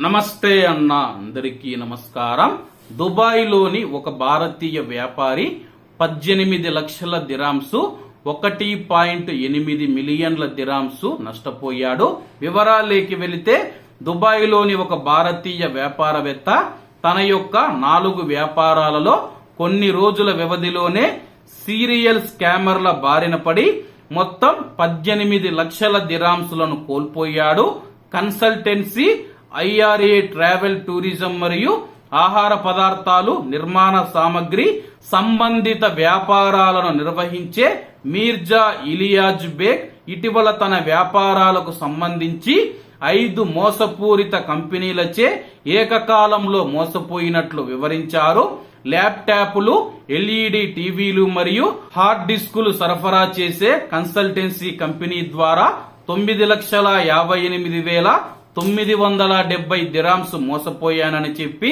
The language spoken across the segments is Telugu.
నమస్తే అన్న అందరికీ నమస్కారం. దుబాయ్లోని ఒక భారతీయ వ్యాపారి పద్దెనిమిది లక్షల దిరాంసు ఒకటి పాయింట్ ఎనిమిది మిలియన్ల దిరాంసు నష్టపోయాడు. వివరాలేకి వెళితే దుబాయ్లోని ఒక భారతీయ వ్యాపారవేత్త తన యొక్క నాలుగు వ్యాపారాలలో కొన్ని రోజుల వ్యవధిలోనే సీరియల్ స్కామర్ల బారిన పడి మొత్తం పద్దెనిమిది లక్షల దిరాంసులను కోల్పోయాడు. కన్సల్టెన్సీ ఐఆర్ఏ ట్రావెల్ టూరిజం మరియు ఆహార పదార్థాలు నిర్మాణ సామగ్రి సంబంధిత వ్యాపారాలను నిర్వహించే మీర్జా ఇలియాజ్ బేగ్ ఇటీవల తన వ్యాపారాలకు సంబంధించి ఐదు మోసపూరిత కంపెనీలచే ఏకకాలంలో మోసపోయినట్లు వివరించారు. ల్యాప్టాప్లు ఎల్ఈడి టీవీలు మరియు హార్డ్ డిస్కులు సరఫరా చేసే కన్సల్టెన్సీ కంపెనీ ద్వారా తొమ్మిది లక్షల యాభై ఎనిమిది వేల తొమ్మిది వందల డెబ్బై దిరామ్స్ మోసపోయానని చెప్పి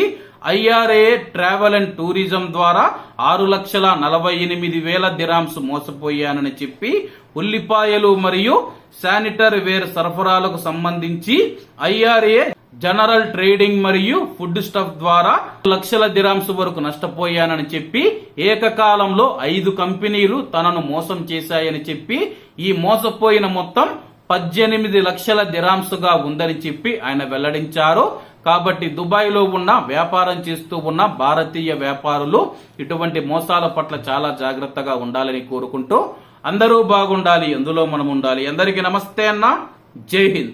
ఐఆర్ఏ ట్రావెల్ అండ్ టూరిజం ద్వారా ఆరు లక్షల నలభై ఎనిమిది వేల దిరామ్స్ మోసపోయానని చెప్పి ఉల్లిపాయలు మరియు శానిటరీ వేర్ సరఫరాలకు సంబంధించి ఐఆర్ఏ జనరల్ ట్రేడింగ్ మరియు ఫుడ్ స్టఫ్ ద్వారా లక్షల దిరాంశ వరకు నష్టపోయానని చెప్పి ఏకకాలంలో ఐదు కంపెనీలు తనను మోసం చేశాయని చెప్పి ఈ మోసపోయిన మొత్తం పద్దెనిమిది లక్షల దిరాంసుగా ఉందని చెప్పి ఆయన వెల్లడించారు. కాబట్టి దుబాయ్లో ఉన్న వ్యాపారం చేస్తూ ఉన్న భారతీయ వ్యాపారులు ఇటువంటి మోసాల పట్ల చాలా జాగ్రత్తగా ఉండాలని కోరుకుంటూ అందరూ బాగుండాలి ఎందులో మనం ఉండాలి. అందరికీ నమస్తే అన్న. జై హింద్.